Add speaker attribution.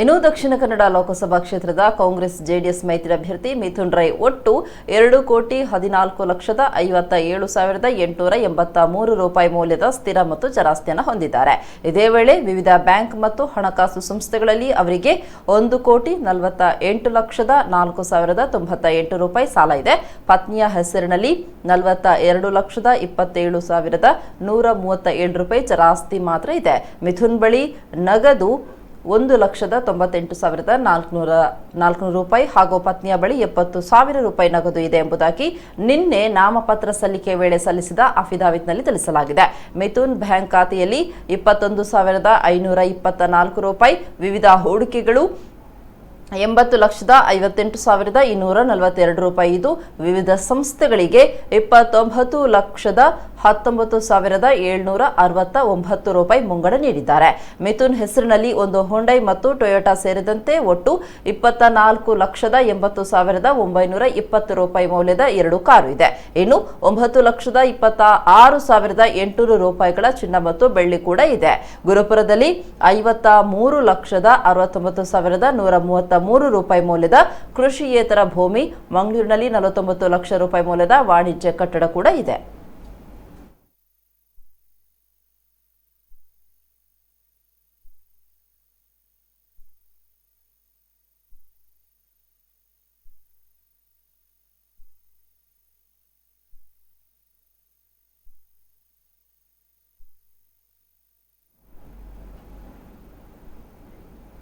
Speaker 1: ಇನ್ನು ದಕ್ಷಿಣ ಕನ್ನಡ ಲೋಕಸಭಾ ಕ್ಷೇತ್ರದ ಕಾಂಗ್ರೆಸ್ ಜೆಡಿಎಸ್ ಮೈತ್ರಿ ಅಭ್ಯರ್ಥಿ ಮಿಥುನ್ ರೈ ಒಟ್ಟು ಎರಡು ಕೋಟಿ ಹದಿನಾಲ್ಕು ಲಕ್ಷದ ಐವತ್ತ ಏಳು ಸಾವಿರದ ಎಂಟುನೂರ ಎಂಬತ್ತ ಮೂರು ರೂಪಾಯಿ ಮೌಲ್ಯದ ಸ್ಥಿರ ಮತ್ತು ಚರಾಸ್ತಿಯನ್ನು ಹೊಂದಿದ್ದಾರೆ. ಇದೇ ವೇಳೆ ವಿವಿಧ ಬ್ಯಾಂಕ್ ಮತ್ತು ಹಣಕಾಸು ಸಂಸ್ಥೆಗಳಲ್ಲಿ ಅವರಿಗೆ ಒಂದು ಕೋಟಿ ನಲವತ್ತ ಎಂಟು ಲಕ್ಷದ ನಾಲ್ಕು ಸಾವಿರದ ತೊಂಬತ್ತ ಎಂಟು ರೂಪಾಯಿ ಸಾಲ ಇದೆ. ಪತ್ನಿಯ ಹೆಸರಿನಲ್ಲಿ ನಲವತ್ತ ಎರಡು ಲಕ್ಷದ ಇಪ್ಪತ್ತೇಳು ಸಾವಿರದ ನೂರ ಮೂವತ್ತ ಏಳು ರೂಪಾಯಿ ಚರಾಸ್ತಿ ಮಾತ್ರ ಇದೆ. ಮಿಥುನ್ ಬಳಿ ನಗದು ಒಂದು ಲಕ್ಷದ ತೊಂಬತ್ತೆಂಟು ಸಾವಿರದ ನಾಲ್ಕುನೂರ, ನಾಲ್ಕುನೂರು ರೂಪಾಯಿ ಹಾಗೂ ಪತ್ನಿಯ ಬಳಿ ಎಪ್ಪತ್ತು ಸಾವಿರ ರೂಪಾಯಿ ನಗದು ಇದೆ ಎಂಬುದಾಗಿ ನಿನ್ನೆ ನಾಮಪತ್ರ ಸಲ್ಲಿಕೆ ವೇಳೆ ಸಲ್ಲಿಸಿದ ಅಫಿದಾವಿತ್ನಲ್ಲಿ ತಿಳಿಸಲಾಗಿದೆ. ಮಿಥುನ್ ಬ್ಯಾಂಕ್ ಖಾತೆಯಲ್ಲಿ ಇಪ್ಪತ್ತೊಂದು ಸಾವಿರದ ಐನೂರ ಇಪ್ಪತ್ತ ನಾಲ್ಕು ರೂಪಾಯಿ, ವಿವಿಧ ಹೂಡಿಕೆಗಳು ಎಂಬತ್ತು ಲಕ್ಷದ ಐವತ್ತೆಂಟು ಸಾವಿರದ ಇನ್ನೂರ ನಲವತ್ತೆರಡು ರೂಪಾಯಿ ಇದು ವಿವಿಧ ಸಂಸ್ಥೆಗಳಿಗೆ ಇಪ್ಪತ್ತೊಂಬತ್ತು ಲಕ್ಷದ ಹತ್ತೊಂಬತ್ತು ಸಾವಿರದ ಏಳ್ನೂರ ಅರವತ್ತ ಒಂಬತ್ತು ರೂಪಾಯಿ ಮುಂಗಡ ನೀಡಿದ್ದಾರೆ. ಮಿಥುನ್ ಹೆಸರಿನಲ್ಲಿ ಒಂದು ಹೊಂಡೈ ಮತ್ತು ಟೊಯೋಟಾ ಸೇರಿದಂತೆ ಒಟ್ಟು ಇಪ್ಪತ್ತ ನಾಲ್ಕು ಲಕ್ಷದ ಎಂಬತ್ತು ಸಾವಿರದ ಒಂಬೈನೂರ ಇಪ್ಪತ್ತು ರೂಪಾಯಿ ಮೌಲ್ಯದ ಎರಡು ಕಾರು ಇದೆ. ಇನ್ನು ಒಂಬತ್ತು ಲಕ್ಷದ ಇಪ್ಪತ್ತ ಆರು ಸಾವಿರದ ಎಂಟುನೂರು ರೂಪಾಯಿಗಳ ಚಿನ್ನ ಮತ್ತು ಬೆಳ್ಳಿ ಕೂಡ ಇದೆ. ಗುರುಪುರದಲ್ಲಿ ಐವತ್ತ ಮೂರು ಲಕ್ಷದ ಅರವತ್ತೊಂಬತ್ತು ಸಾವಿರದ ನೂರ ಮೂವತ್ತ ಮೂರು ರೂಪಾಯಿ ಮೌಲ್ಯದ ಕೃಷಿಯೇತರ ಭೂಮಿ, ಮಂಗಳೂರಿನಲ್ಲಿ ನಲವತ್ತೊಂಬತ್ತು ಲಕ್ಷ ರೂಪಾಯಿ ಮೌಲ್ಯದ ವಾಣಿಜ್ಯ ಕಟ್ಟಡ ಕೂಡ ಇದೆ.